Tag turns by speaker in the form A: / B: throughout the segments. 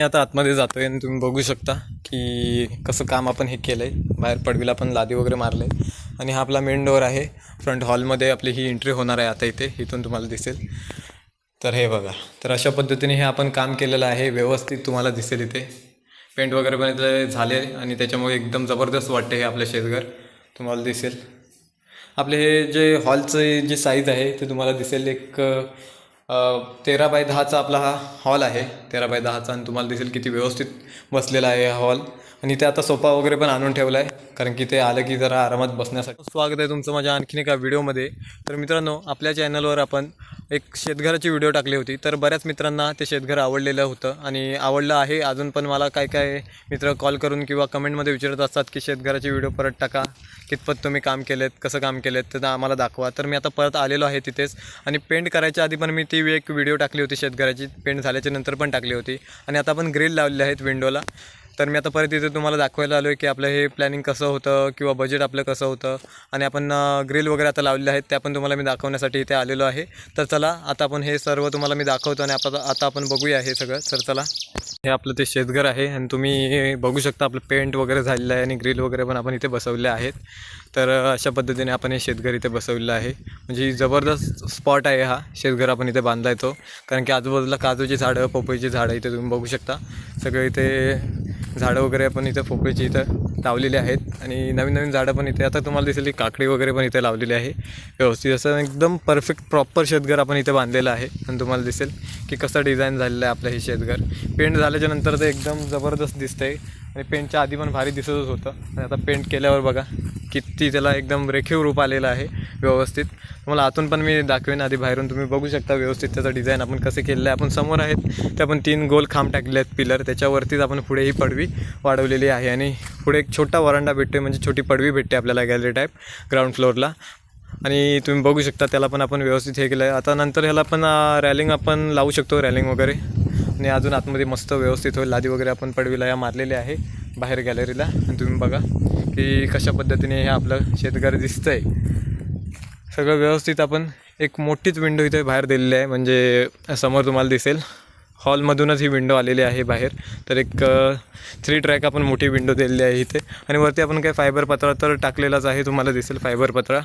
A: मी आता आतमध्ये जातोय आणि तुम्ही बघू शकता की कसं काम आपण हे केलं आहे बाहेर पडवीला पण लादी वगैरे मारलं आहे आणि हा आपला मेन डोअर आहे. फ्रंट हॉलमध्ये आपली ही एंट्री होणार आहे आता इथे. इथून तुम्हाला दिसेल. तर हे बघा. तर अशा पद्धतीने हे आपण काम केलेलं आहे. व्यवस्थित तुम्हाला दिसेल इथे. पेंट वगैरे पण झाले आणि त्याच्यामुळे एकदम जबरदस्त वाटते हे आपलं शेतघर. तुम्हाला दिसेल. आपले हे जे हॉलचं जे साईज आहे ते तुम्हाला दिसेल एक तेरा बाय दहाचा आपला हा हॉल आहे. तेरा बाय दहाचा आणि तुम्हाला दिसेल किती व्यवस्थित बसलेला आहे हा हॉल. आणि ते आता सोफा वगैरे पण आणून ठेवला आहे कारण की ते आलं की जरा आरामात बसण्यासाठी. स्वागत आहे तुमचं माझ्या आणखीन एका व्हिडिओमध्ये. तर मित्रांनो आपल्या चॅनलवर आपण एक शेतघराची व्हिडिओ टाकली होती. तर बऱ्याच मित्रांना ते शेतघर आवडलेलं होतं आणि आवडलं आहे. अजून पण मला काय काय मित्र कॉल करून किंवा कमेंटमध्ये विचारत असतात की शेतघराची व्हिडिओ परत टाका. कितपत तुम्ही काम केलेत कसं काम केलेत तर आम्हाला दाखवा. तर मी आता परत आलेलो आहे तिथेच. आणि पेंट करायच्या आधी पण मी ती एक व्हिडिओ टाकली होती शेतघराची. पेंट झाल्याच्यानंतर पण टाकली होती. आणि आता आपण ग्रिल लावलेले आहेत विंडोला तर मी आता परत इथे तुम्हाला दाखवायला आलो आहे की आपलं हे प्लॅनिंग कसं होतं किंवा बजेट आपलं कसं होतं. आणि आपण ग्रिल वगैरे आता लावलेले आहेत ते पण तुम्हाला मी दाखवण्यासाठी इथे आलेलो आहे. तर चला आता आपण हे सर्व तुम्हाला मी दाखवतो आणि आता आता आपण बघूया हे सगळं. तर चला. हे आपलं ते शेतघर आहे आणि तुम्ही बघू शकता आपलं पेंट वगैरे झालेलं आहे आणि ग्रिल वगैरे पण आपण इथे बसवले आहेत. तर अशा पद्धतीने आपण हे शेतघर इथे बसवलेलं आहे. म्हणजे जबरदस्त स्पॉट आहे हा शेतघर आपण इथे बांधला येतो कारण की आजूबाजूला काजूची झाडं पपईची झाडं इथे तुम्ही बघू शकता. सगळं इथे झाडं वगैरे पण इथं पोपळीची इथं लावलेली आहेत. आणि नवीन नवीन झाडं पण इथे आता तुम्हाला दिसेल काकडी वगैरे पण इथे लावलेली आहे. व्यवस्थित असं एकदम परफेक्ट प्रॉपर शेतघर आपण इथे बांधलेलं आहे. आणि तुम्हाला दिसेल की कसं डिझाईन झालेलं आहे आपलं हे शेतघर. पेंट झाल्याच्यानंतर ते एकदम जबरदस्त दिसतंय. आणि पेंटच्या आधी पण भारी दिसतच होतं. आणि आता पेंट केल्यावर बघा. किती त्याला एकदम रेखीव रूप आलेलं आहे व्यवस्थित. तुम्हाला आतून पण मी दाखवेन आधी बाहेरून तुम्ही बघू शकता व्यवस्थित त्याचं डिझाईन आपण कसं केलेलं आहे. आपण समोर आहेत ते आपण तीन गोल खांब टाकले आहेत पिलर त्याच्यावरतीच आपण पुढे ही पडवी वाढवलेली आहे आणि पुढे एक छोटा वरांडा भेटते म्हणजे छोटी पडवी भेटते आपल्याला गॅलरी टाईप ग्राउंड फ्लोअरला आणि तुम्ही बघू शकता त्याला पण आपण व्यवस्थित हे केलं आहे आता नंतर ह्याला पण रॅलिंग आपण लावू शकतो रॅलिंग वगैरे. आणि अजून आतमध्ये मस्त व्यवस्थित होईल. लादी वगैरे आपण पडवीला या मारलेली आहे बाहेर गॅलरीला आणि तुम्ही बघा. की कशा पद्धतीने हे आपलं शेतघर दिसतंय. सगळं व्यवस्थित आपण एक मोठीच विंडो इथे बाहेर दिलेली आहे. म्हणजे समोर तुम्हाला दिसेल हॉलमधूनच ही विंडो आलेली आहे बाहेर. तर एक थ्री ट्रॅक आपण मोठी विंडो दिलेली आहे इथे. आणि वरती आपण काय फायबर पत्रा तर टाकलेलाच आहे. तुम्हाला दिसेल फायबर पत्रा.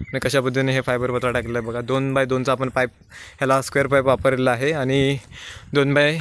A: आणि कशा पद्धतीने हे फायबर पत्रा टाकलेलं आहे बघा. दोन बाय दोनचा आपण पाईप ह्याला स्क्वेअर पाईप वापरलेला आहे. आणि दोन बाय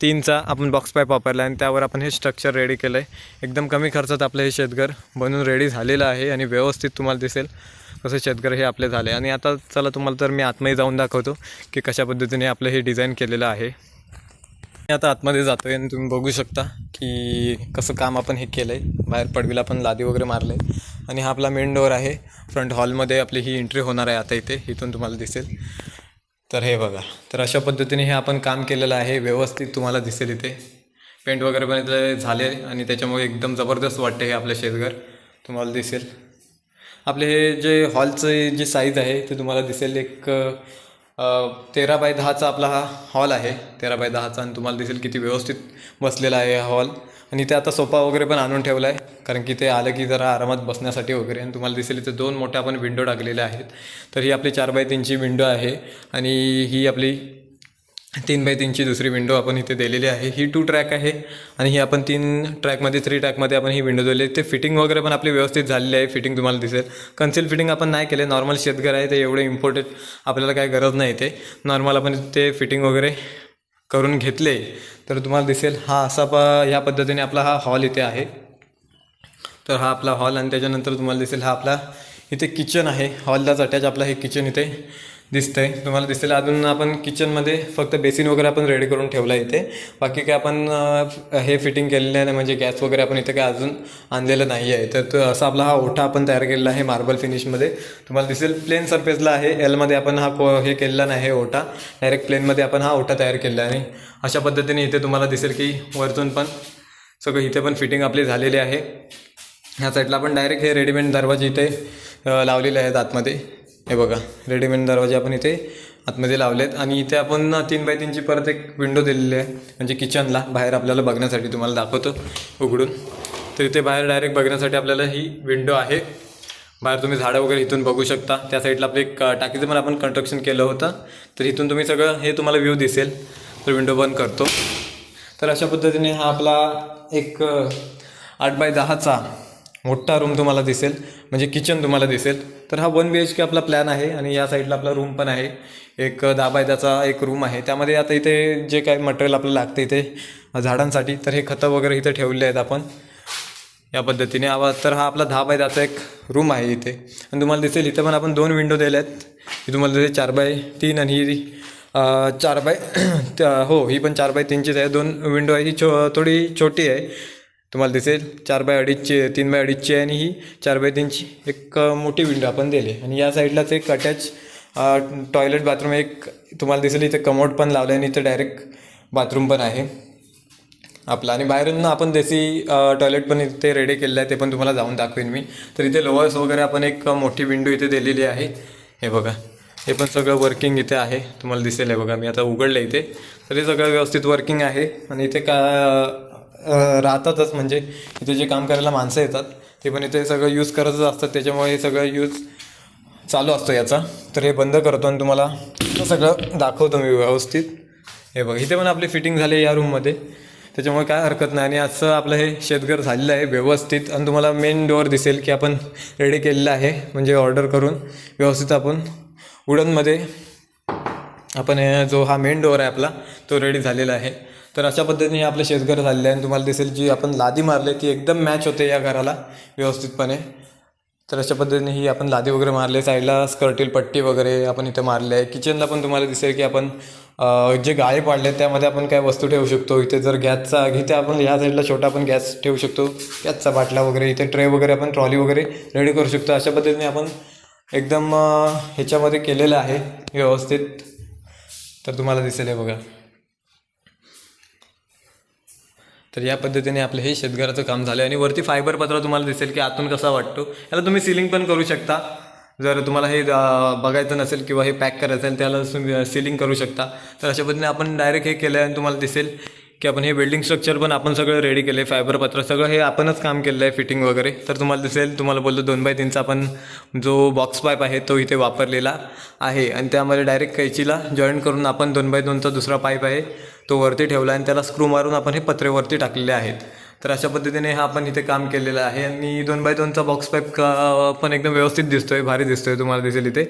A: तीनचा आपण बॉक्स पाईप वापरला आहे आणि त्यावर आपण हे स्ट्रक्चर रेडी केलं आहे एकदम कमी खर्चात आपलं हे शेतघर बनून रेडी झालेलं आहे आणि व्यवस्थित तुम्हाला दिसेल कसं शेतघर हे आपले झाले. आणि आता चला तुम्हाला तर मी आतमध्ये जाऊन दाखवतो की कशा पद्धतीने आपलं हे डिझाईन केलेलं आहे. मी आता आतमध्ये जातो आहे आणि तुम्ही बघू शकता की कसं काम आपण हे केलं आहे बाहेर पडवीला पण लादी वगैरे मारलं आहे आणि हा आपला मेन डोअर आहे. फ्रंट हॉलमध्ये आपली ही एंट्री होणार आहे आता इथे. इथून तुम्हाला दिसेल. तर हे बघा. तर अशा पद्धतीने हे आपण काम केलेलं आहे. व्यवस्थित तुम्हाला दिसेल इथे. पेंट वगैरे पण इथे झाले आणि त्याच्यामुळे एकदम जबरदस्त वाटते हे आपलं शेतघर. तुम्हाला दिसेल. आपले हे जे हॉलचं जे साईज आहे ते तुम्हाला दिसेल एक तेरा बाय दहाचा आपला हा हॉल आहे. तेरा बाय दहाचा आणि तुम्हाला दिसेल किती व्यवस्थित बसलेला आहे हा हॉल. आणि ते आता सोफा वगैरे पण आणून ठेवला आहे कारण की ते आलं की जरा आरामात बसण्यासाठी वगैरे. आणि तुम्हाला दिसेल इथे दोन मोठ्या आपण विंडो टाकलेल्या आहेत. तर ही आपली चार बाय तीनची विंडो आहे. आणि ही आपली तीन बाय तीनची दुसरी विंडो आपण इथे दिलेली आहे. ही टू ट्रॅक आहे आणि ही आपण तीन ट्रॅकमध्ये थ्री ट्रॅकमध्ये आपण ही विंडो दिली आहे. ते फिटिंग वगैरे पण आपली व्यवस्थित झालेली आहे. फिटिंग तुम्हाला दिसेल. कन्सिल फिटिंग आपण नाही केले. नॉर्मल शेतघर आहे. ते एवढे इम्पॉर्टंट आपल्याला काही गरज नाही ते नॉर्मल आपण ते फिटिंग वगैरे करून घेतले. तर तुम्हाला दिसेल हा असा प ह्या पद्धतीने आपला हा हॉल इथे आहे. तर हा आपला हॉल आणि त्याच्यानंतर तुम्हाला दिसेल हा आपला इथे किचन आहे. हॉललाच अटॅच आपला हे किचन इथे. दिसतंय. तुम्हाला दिसेल अजून आपण किचनमध्ये फक्त बेसिन वगैरे आपण रेडी करून ठेवला आहे इथे. बाकी काय आपण हे फिटिंग केलेलं आहे म्हणजे गॅस वगैरे आपण इथे काय अजून आणलेलं नाही आहे. तर तो असा आपला हा ओठा आपण तयार केलेला आहे मार्बल फिनिशमध्ये तुम्हाला दिसेल प्लेन सरफेसला आहे. एलमध्ये आपण हा को हे केलेला नाही ओठा. डायरेक्ट प्लेनमध्ये आपण हा ओठा तयार केलेला आहे. अशा पद्धतीने इथे तुम्हाला दिसेल की वरतून पण सगळं इथे पण फिटिंग आपली झालेली आहे. ह्या साईडला आपण डायरेक्ट हे रेडीमेड दरवाजे इथे लावलेले आहेत आतमध्ये. हे बघा रेडीमेड दरवाजे आपण इथे आतमध्ये लावलेत आणि इथे आपण तीन बाय तीनची परत एक विंडो दिलेली आहे. म्हणजे किचनला बाहेर आपल्याला बघण्यासाठी तुम्हाला दाखवतो उघडून. तर इथे बाहेर डायरेक्ट बघण्यासाठी आपल्याला ही विंडो आहे. बाहेर तुम्ही झाडं वगैरे इथून बघू शकता. त्या साईडला आपलं एक टाकीचं पण आपण कन्स्ट्रक्शन केलं होतं. तर इथून तुम्ही सगळं हे तुम्हाला व्ह्यू दिसेल. तर विंडो बंद करतो. तर अशा पद्धतीने हा आपला एक आठ बाय दहाचा मोठा रूम तुम्हाला दिसेल. म्हणजे किचन तुम्हाला दिसेल. तर हा वन बी एच के आपला प्लॅन आहे आणि या साईडला आपला रूम पण आहे. एक दहा बाय दहाचा एक रूम आहे. त्यामध्ये आता इथे जे काय मटेरियल आपल्याला लागतं इथे झाडांसाठी तर हे खतं वगैरे इथे ठेवले आहेत आपण. या पद्धतीने. आवा तर हा आपला दहा बाय दहाचा एक रूम आहे इथे. आणि तुम्हाला दिसेल इथे पण आपण दोन विंडो दिल्या आहेत ही तुम्हाला दिसेल चार बाय तीन आणि ही चार बाय त्या- हो ही पण चार बाय तीनचीच आहे. दोन विंडो आहे. ही छो थोडी छोटी आहे. तुम्हाला दिसेल चार बाय अडीचची तीन बाय अडीचची आणि ही चार बाय तीनची एक मोठी विंडो आपण दिली. आणि या साईडलाच एक अटॅच टॉयलेट बाथरूम एक तुम्हाला दिसेल इथे कमोड पण लावलं आहे आणि इथं डायरेक्ट बाथरूम पण आहे. आपला. आणि बाहेरून आपण देसी टॉयलेट पण इथे रेडी केलेलं आहे ते पण तुम्हाला जाऊन दाखवेन मी. तर इथे लोअर्स वगैरे आपण एक मोठी विंडो इथे दिलेली आहे. हे बघा. हे पण सगळं वर्किंग इथे आहे. तुम्हाला दिसेल आहे बघा. मी आता उघडलं इथे. तर हे सगळं व्यवस्थित वर्किंग आहे. आणि इथे का राहतातच. म्हणजे इथे जे काम करायला माणसं येतात ते पण इथे सगळं यूज करतच असतात. त्याच्यामुळे हे सगळं यूज चालू असतो याचा. तर हे बंद करतो आणि तुम्हाला सगळं दाखवतो मी व्यवस्थित. हे बघ इथे पण आपली फिटिंग झाली या रूममध्ये त्याच्यामुळे काय हरकत नाही. आणि असं आपलं हे शेतघर झालेलं आहे व्यवस्थित. आणि तुम्हाला मेन डोअर दिसेल की आपण रेडी केलेलं आहे. म्हणजे ऑर्डर करून व्यवस्थित आपण उडनमध्ये आपण जो हा मेन डोअर आहे आपला तो रेडी झालेला आहे. तर अशा पद्धतीने हे आपलं शेतघर झालेलं आहे आणि तुम्हाला दिसेल जी आपण लादी मारली ती एकदम मॅच होते या घराला व्यवस्थितपणे. तर अशा पद्धतीने ही आपण लादी वगैरे मारले साईडला स्कर्टील पट्टी वगैरे आपण इथे मारले आहे. किचनला पण तुम्हाला दिसेल की आपण जे गाळे पाडले त्यामध्ये आपण काय वस्तू ठेवू शकतो. इथे जर गॅसचा इथे आपण ह्या साईडला छोटा आपण गॅस ठेवू शकतो. गॅसचा बाटला वगैरे इथे ट्रे वगैरे आपण ट्रॉली वगैरे रेडी करू शकतो. अशा पद्धतीने आपण एकदम ह्याच्यामध्ये केलेलं आहे व्यवस्थित. तर तुम्हाला दिसेल हे बघा. तर या पद्धतीने आपलं हे शेतघराचं काम झालं आहे आणि वरती फायबर पत्रा तुम्हाला दिसेल की आतून कसा वाटतो. याला तुम्ही सिलिंग पण करू शकता. जर तुम्हाला हे बघायचं नसेल किंवा हे पॅक करायचं असेल त्याला सिलिंग करू शकता. तर अशा पद्धतीने आपण डायरेक्ट हे केलं आहे आणि तुम्हाला दिसेल. की आपण हे बिल्डिंग स्ट्रक्चर पण आपण सगळं रेडी केले फायबर पत्र सगळं हे आपणच काम केलं आहे फिटिंग वगैरे. तर तुम्हाला दिसेल तुम्हाला बोललो दोन बाय तीनचा आपण जो बॉक्स पाईप आहे तो इथे वापरलेला आहे. आणि त्यामध्ये डायरेक्ट कैचीला जॉईन करून आपण दोन बाय दोनचा दुसरा पाईप आहे तो वरती ठेवला आणि त्याला स्क्रू मारून आपण हे पत्रेवरती टाकलेले आहेत. तर अशा पद्धतीने हा आपण इथे काम केलेलं आहे. आणि दोन बाय दोनचा बॉक्स पाईप का पण एकदम व्यवस्थित दिसतोय भारी दिसतोय तुम्हाला दिसेल इथे.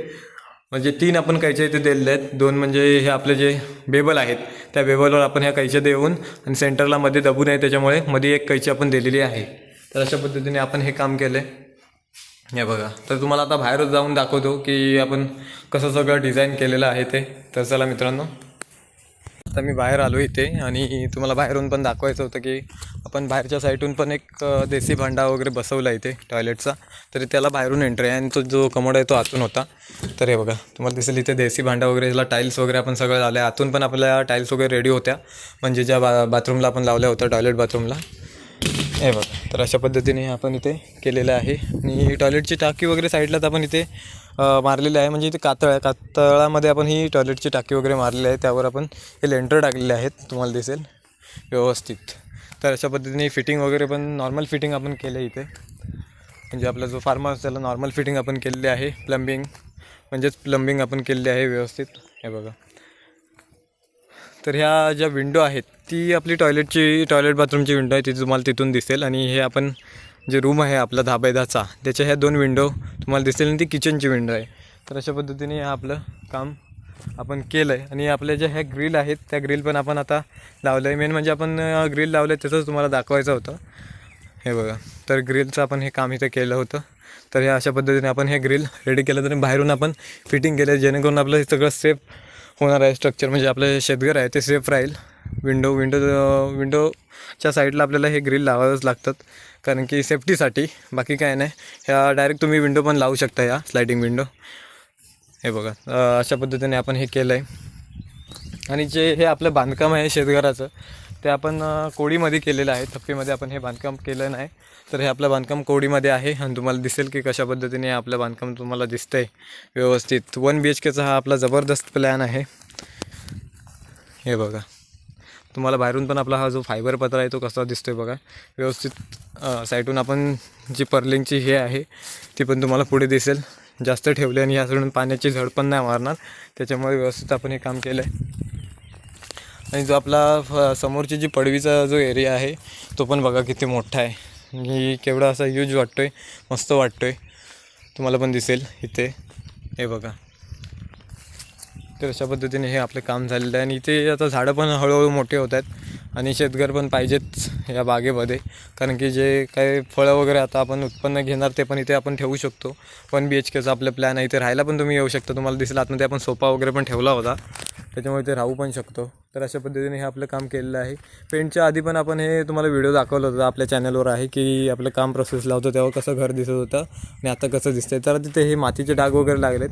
A: म्हणजे तीन आपण कैच्या इथे दिलेले आहेत. दोन म्हणजे हे आपले जे बेबल आहेत त्या बेबलवर आपण ह्या कैच्या देऊन आणि सेंटरला मध्ये दबू नये त्याच्यामुळे मध्ये एक कैची आपण दिलेली आहे. तर अशा पद्धतीने आपण हे काम केलं आहे हे बघा. तर तुम्हाला आता बाहेरच जाऊन दाखवतो की आपण कसं सगळं डिझाईन केलेलं आहे ते. तर चला मित्रांनो आता मी बाहेर आलो इथे आणि तुम्हाला बाहेरून पण दाखवायचं होतं की आपण बाहेरच्या साईडून पण एक देसी भांडा वगैरे बसवला इथे टॉयलेटचा. तरी त्याला बाहेरून एंट्री आहे आणि तो जो कमोड आहे तो आतून होता. तर हे बघा तुम्हाला दिसेल इथे देसी भांडा वगैरे याला टाईल्स वगैरे आपण सगळं लावलं आहे आतून पण आपल्या टाईल्स वगैरे रेडी होत्या. म्हणजे ज्या बा बाथरूमला आपण लावल्या होत्या टॉयलेट बाथरूमला हे बघा तर अशा पद्धतीने आपण इथे केलेलं आहे. आणि टॉयलेटची टाकी वगैरे साईडलाच आपण इथे मारलेली आहे. म्हणजे इथे कातळ आहे कातळामध्ये आपण ही टॉयलेटची टाकी वगैरे मारलेली आहे. त्यावर आपण हे लेंटर टाकलेले आहेत. तुम्हाला दिसेल व्यवस्थित. तर अशा पद्धतीने फिटिंग वगैरे पण नॉर्मल फिटिंग आपण केलं आहे इथे. म्हणजे आपला जो फार्म हाऊस त्याला नॉर्मल फिटिंग आपण केलेली आहे. प्लंबिंग म्हणजेच प्लंबिंग आपण केलेली आहे व्यवस्थित. हे बघा. तर ह्या ज्या विंडो आहेत ती आपली टॉयलेटची टॉयलेट बाथरूमची विंडो आहे ती तुम्हाला तिथून दिसेल. आणि हे आपण जे रूम आहे आपला दहा बाय दहाचा त्याच्या ह्या दोन विंडो तुम्हाला दिसेल आणि ती किचनची विंडो आहे. तर अशा पद्धतीने हे आपलं काम आपण केलं आहे आणि आपल्या ज्या ह्या ग्रिल आहेत त्या ग्रिल पण आपण आता लावलं आहे मेन म्हणजे आपण ग्रिल लावलं आहे त्याचंच तुम्हाला दाखवायचं होतं. हे बघा तर ग्रिलचं आपण हे काम इथं केलं होतं. तर ह्या अशा पद्धतीने आपण हे ग्रिल रेडी केलं. तर बाहेरून आपण फिटिंग केलं जेणेकरून आपलं हे सगळं सेफ होणार आहे स्ट्रक्चर म्हणजे आपलं शेतघर आहे ते सेफ राहील. विंडो विंडो विंडोच्या साईडला आपल्याला हे ग्रिल लावावंच लागतात. कारण की सेफ्टीसाठी बाकी काय नाही. ह्या डायरेक्ट तुम्ही विंडो पण लावू शकता या स्लायडिंग विंडो हे बघा. अशा पद्धतीने आपण हे केलं आहे आणि जे हे आपलं बांधकाम आहे शेतघराचं ते आपण कोडीमध्ये केलेलं आहे. थप्पीमध्ये आपण हे बांधकाम केलं नाही. तर हे आपलं बांधकाम कोडीमध्ये आहे आणि तुम्हाला दिसेल की कशा पद्धतीने आपलं बांधकाम तुम्हाला दिसतंय व्यवस्थित. वन बी एच केचा हा आपला जबरदस्त प्लॅन आहे. हे बघा. तुम्हाला बाहेरून पण आपला हा जो फायबर पत्रा आहे तो कसा दिसतोय बघा. व्यवस्थित अं, साईडून आपण जी पर्लिंगची हे आहे ती पण तुम्हाला पुढे दिसेल. जास्त ठेवले आणि ह्या साईडून पाण्याची झड पण नाही मारणार. त्याच्यामुळे व्यवस्थित आपण हे काम केलं आहे आणि जो आपला फ- समोरची जी पडवीचा जो एरिया आहे तो पण बघा किती मोठा आहे. आणि केवढा असा यूज वाटतो आहे मस्त वाटतो आहे तुम्हाला पण दिसेल इथे. हे बघा. तर अशा पद्धतीने हे आपलं काम झालेलं आहे. आणि इथे आता झाडं पण हळूहळू मोठे होत आहेत. आणि शेतघर पण पाहिजेच या बागेमध्ये. कारण की जे काही फळं वगैरे आता आपण उत्पन्न घेणार ते पण इथे आपण ठेवू शकतो. वन बी एच केचा आपलं प्लॅन आहे. इथे राहायला पण तुम्ही येऊ शकता. तुम्हाला दिसलं आतमध्ये आपण सोफा वगैरे पण ठेवला होता. त्याच्यामुळे ते राहू पण शकतो. तर अशा पद्धतीने हे आपलं काम केलेलं आहे. पेंटच्या आधी पण आपण हे तुम्हाला व्हिडिओ दाखवलं होतं आपल्या चॅनलवर आहे की आपलं काम प्रोसेसला होतं तेव्हा कसं घर दिसत होतं आणि आता कसं दिसतंय. तर तिथे हे मातीचे डाग वगैरे लागलेत.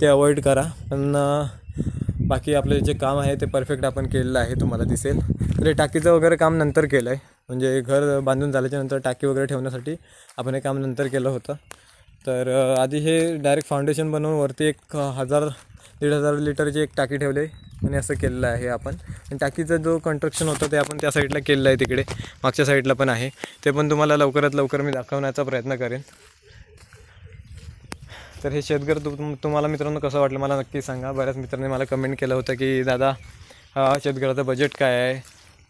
A: ते अवॉइड करा. पण बाकी आपले जे काम आहे ते परफेक्ट आपण केलेलं आहे तुम्हाला दिसेल. तर हे टाकीचं वगैरे काम नंतर केलं आहे म्हणजे घर बांधून झाल्याच्यानंतर टाकी वगैरे ठेवण्यासाठी आपण हे काम नंतर केलं होतं. तर आधी हे डायरेक्ट फाउंडेशन बनवून वरती एक हजार दीड हजार लिटरची एक टाकी ठेवली आणि असं केलेलं आहे आपण. आणि टाकीचं जो कन्स्ट्रक्शन होतं ते आपण त्या साईडला केलेलं आहे तिकडे. मागच्या साईडला पण आहे. ते पण तुम्हाला लवकरात लवकर मी दाखवण्याचा प्रयत्न करेन. तर हे शेतघर तु तुम- तुम्हाला मित्रांनो कसं वाटलं मला नक्की सांगा. बऱ्याच मित्रांनी मला कमेंट केलं होतं की दादा शेतघराचं बजेट काय आहे?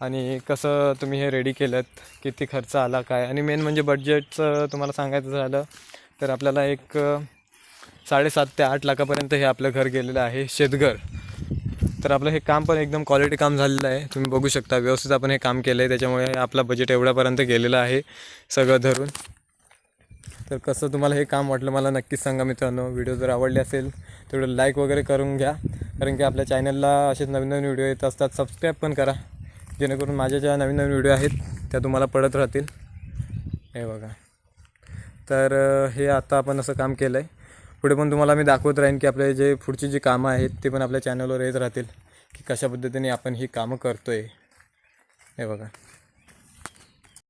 A: आणि कसं तुम्ही हे रेडी केलं किती खर्च आला काय? आणि मेन म्हणजे बजेटचं तुम्हाला सांगायचं झालं तर आपल्याला एक साडेसात ते आठ लाखापर्यंत हे आपलं घर गेलेलं आहे शेतघर. तर आपलं हे काम पण एकदम क्वालिटी काम झालेलं आहे. तुम्ही बघू शकता व्यवस्थित आपण हे काम केलं आहे त्याच्यामुळे आपला बजेट एवढ्यापर्यंत गेलेलं आहे सगळं धरून. तर कसं तुम्हाला हे काम वाटलं मला नक्कीच सांगा मित्रांनो. व्हिडिओ जर आवडले असेल तेवढं लाईक वगैरे करून घ्या. कारण की आपल्या चॅनलला असेच नवीन नवीन व्हिडिओ येत असतात सबस्क्राईब पण करा. जेणेकरून माझ्या ज्या नवीन नवीन व्हिडिओ आहेत त्या तुम्हाला पडत राहतील. हे बघा. तर हे आता आपण असं काम केलं आहे पुढे पण तुम्हाला मी दाखवत राहीन की आपले जे पुढची जी कामं आहेत ते पण आपल्या चॅनलवर येत राहतील. की कशा पद्धतीने आपण ही कामं करतो आहे हे बघा.